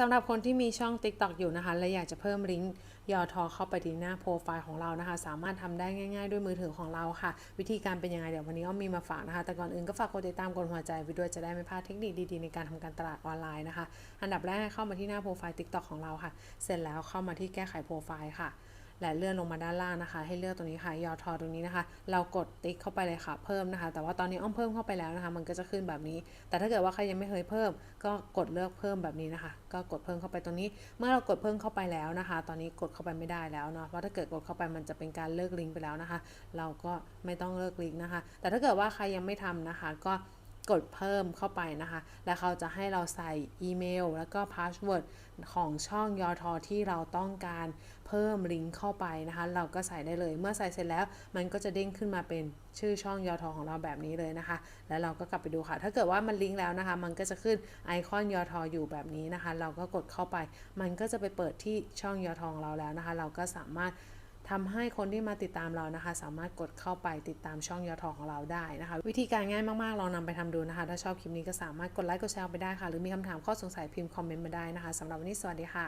สำหรับคนที่มีช่อง TikTok อยู่นะคะ และอยากจะเพิ่มลิงก์ยอทอเข้าไปที่หน้าโปรไฟล์ของเรานะคะ สามารถทำได้ง่ายๆ ด้วยมือถือของเราค่ะ วิธีการเป็นยังไงเดี๋ยววันนี้อ้อมมีมาฝากนะคะ แต่ก่อนอื่นก็ฝากกดติดตามกดหัวใจไว้ด้วยจะได้ไม่พลาดเทคนิคดีๆ ในการทำการตลาดออนไลน์นะคะ อันดับแรกเข้ามาที่หน้าโปรไฟล์ TikTok ของเราค่ะ เสร็จแล้วเข้ามาที่แก้ไขโปรไฟล์ค่ะ และเลื่อนลงมาด้านล่างนะคะ ให้เลือกตรงนี้ค่ะยอทอตรงนี้นะคะ เรากดติ๊กเข้าไปเลยค่ะเพิ่มนะคะ แต่ว่าตอนนี้อ้อมเพิ่มเข้าไปแล้วนะคะ มันก็จะขึ้นแบบนี้ แต่ถ้าเกิดว่าใครยังไม่เคยเพิ่ม ก็กดเลือกเพิ่มแบบนี้นะคะ ก็กดเพิ่มเข้าไปตรงนี้ เมื่อเรากดเพิ่มเข้าไปแล้วนะคะ ตอนนี้กดเข้าไปไม่ได้แล้วเนาะเพราะถ้าเกิดกดเข้าไปมันจะเป็นการเลิกลิงก์ไปแล้วนะคะ เราก็ไม่ต้องเลิกลิงก์นะคะ แต่ถ้าเกิดว่าใครยังไม่ทำนะคะ ก็ กดเพิ่มเข้าไปนะคะ แล้วเขาจะให้เราใส่อีเมล แล้วก็พาสเวิร์ดของช่องยอทอที่เราต้องการเพิ่มลิงก์เข้าไปนะคะ เราก็ใส่ได้เลย เมื่อใส่เสร็จแล้ว มันก็จะเด้งขึ้นมาเป็นชื่อช่องยอทอของเราแบบนี้เลยนะคะ แล้วเราก็กลับไปดูค่ะ ถ้าเกิดว่ามันลิงก์แล้วนะคะ มันก็จะขึ้นไอคอนยอทออยู่แบบนี้นะคะ เราก็กดเข้าไป มันก็จะไปเปิดที่ช่องยอทอของเราแล้วนะคะ เราก็สามารถ ทำให้คนที่มาติดตามเรานะคะ สามารถกดเข้าไปติดตามช่องยอทอของเราได้นะคะ วิธีการง่ายมากๆลองนำไปทำดูนะคะ ถ้าชอบคลิปนี้ก็สามารถกดไลค์กดแชร์ไปได้ค่ะ หรือมีคำถามข้อสงสัยพิมพ์คอมเมนต์มาได้นะคะสำหรับวันนี้สวัสดีค่ะ